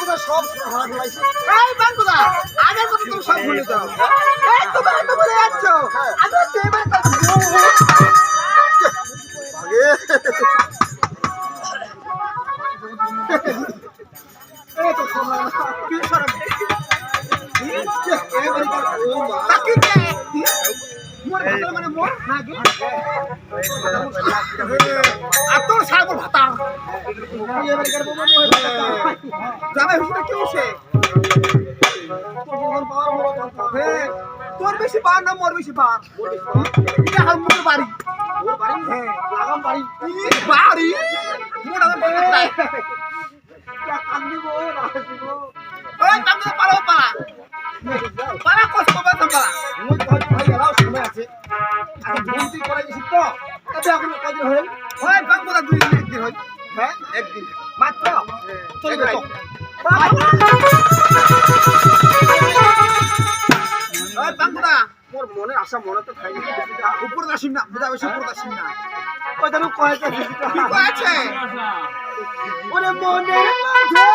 কথা সব হারা ফেলাইছিস এই ফাঙ্কুদা আগের কথা তুমি সব ভুলে যাও। এই তুমি এত বলে যাচ্ছ। আমি সেবার কথা আগে। আর তোর সাগর ভাতা মনে হয়। জামাই হুসুটা কি হইছে তোর পাওয়ার বড় কথা হে তোর বেশি পার না মোর বেশি পার এটা হাল মোর বাড়ি। হ্যাঁ বাড়ি। মোর আমার বাড়ি কান্দিব কামে পারো পারা পারা কষ্ট তবে এখন কদিন হল? ওই বাঙ্গুলা দুই দিন একদিন হয় হ্যাঁ একদিন। মাত্র? চলবে তো মোর মনে আশা মনে তো থাকি উপর দাসিন না বুঝা বেশি উপর দাসিন না ওই জানো কয়েছে? আছে ওরে মনের মাঝে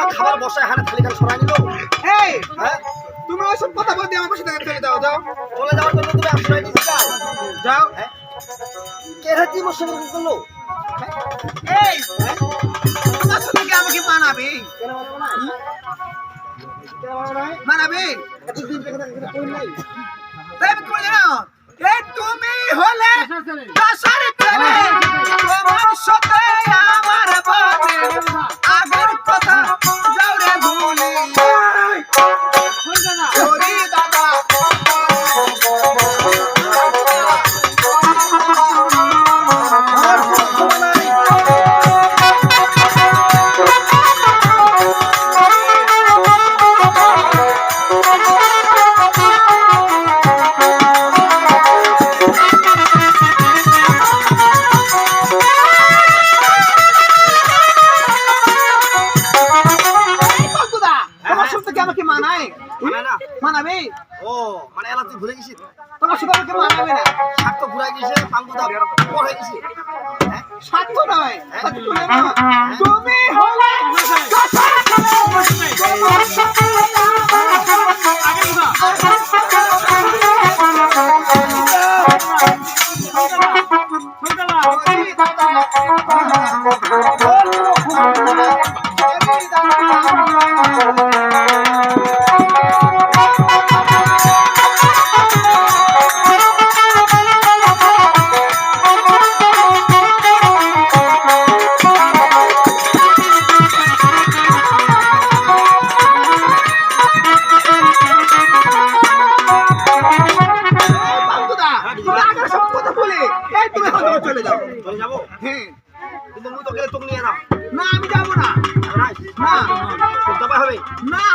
দিয়া খাবার বসায় হানে থালি খালি সরাই নিল। এই হ্যাঁ? তুমি ওইসব কথা বলতে আমার পাশে থেকে চলে যাও যাও। চলে যাওয়ার জন্য তুমি আশ্রয় নিচ্ছি যাও। হ্যাঁ? কে রাতি বসে এরকম করল? এই তোমার সাথে কি আমাকে মানাবে? না? কেন মানাবে এতদিন থেকে তাকে কই নাই। তাই আমি তুমি জানো এই তুমি হলে তোমার সাথে ও মানে এলা তুই ভুলে গেছিস তোমার সাথে কেমন আনাবে না? শাক তো গেছে পাঙ্গুদা পড়ে হয়ে গেছে। হ্যাঁ? সাধ্য নয় নাও। তুমি পারব না না দবা হবে না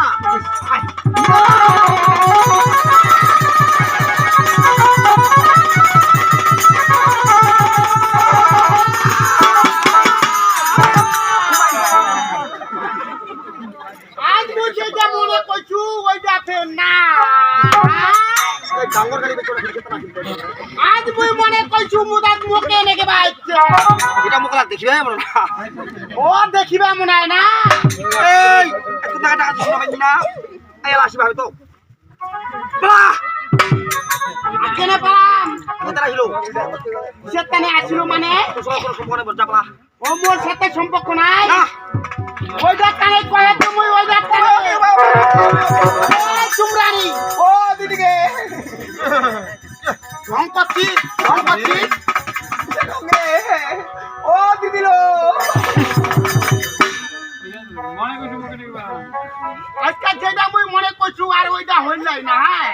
আজ বুঝে যা মনে করছু ওই না। আজ মুই মনে কইছু মুদাক মুখে নেকে বাইছে এটা মোক লাগ দেখিবে মনে না ও দেখিবা মনে হয় না এই একটু না টাকা দিছ না এই আসি ভাবে তো বাহ কেনে পালাম কোথায় আসলো সেখানে আসিল মানে ও মোর সাথে সম্পর্ক নাই ওই ডাক্তারে কয়ে তুমি ওই ডাক্তারে চুমরানি ও দিদিকে সম্পত্তি সম্পত্তি ও দিদি লো। আজকে যেটা মুই মনে করছু আর ওইটা হইল না হ্যাঁ?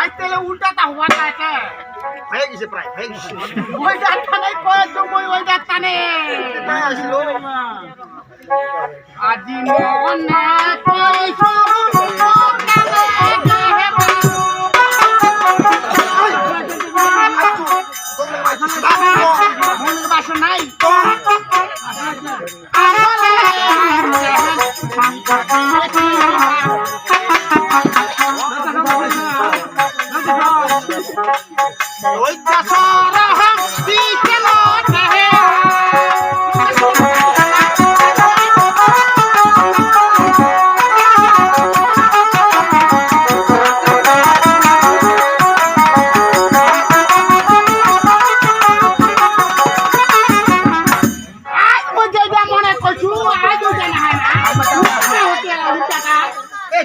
আজ তাহলে উল্টাটা হওয়ার আছে হয়ে গেছে প্রায় হয়ে গেছে। কয়েছু মুই আসলো? আজি মনে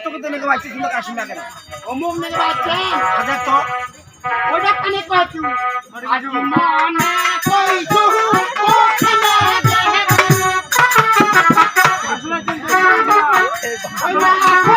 তোকে তো নাকি মাইছি কিন্তু কাশি না কেন? অমুক নেগে বাচ্চা হাজার তো। ওটা কানে মনে কইছু খোলা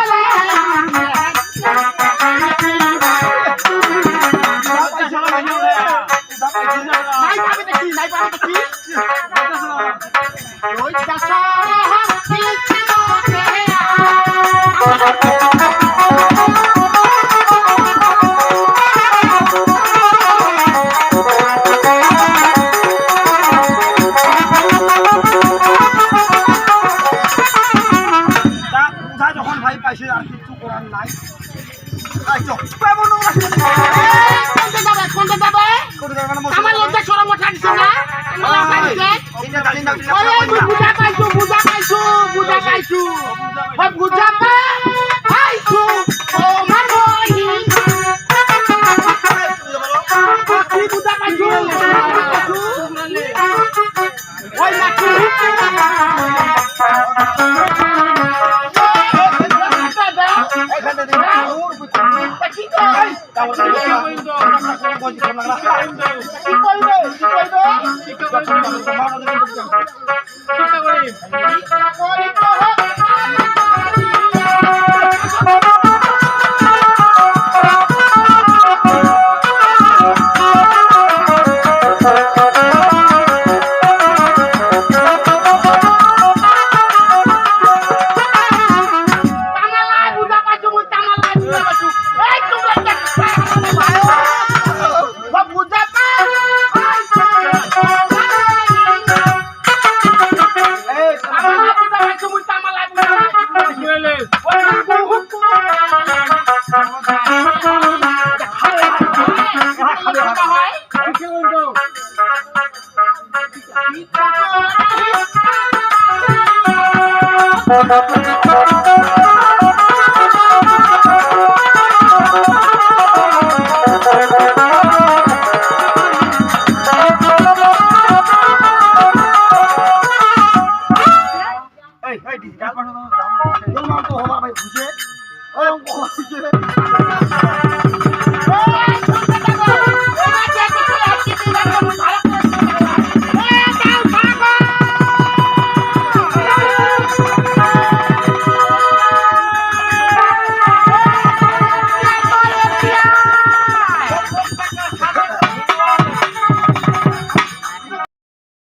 বুঝা পাইছু বুঝা পাইছু বুঝা পাইছু বুঝা পাইছু ও কি বুঝা পাইছু ওই দূর বুঝা কি কই তাও another.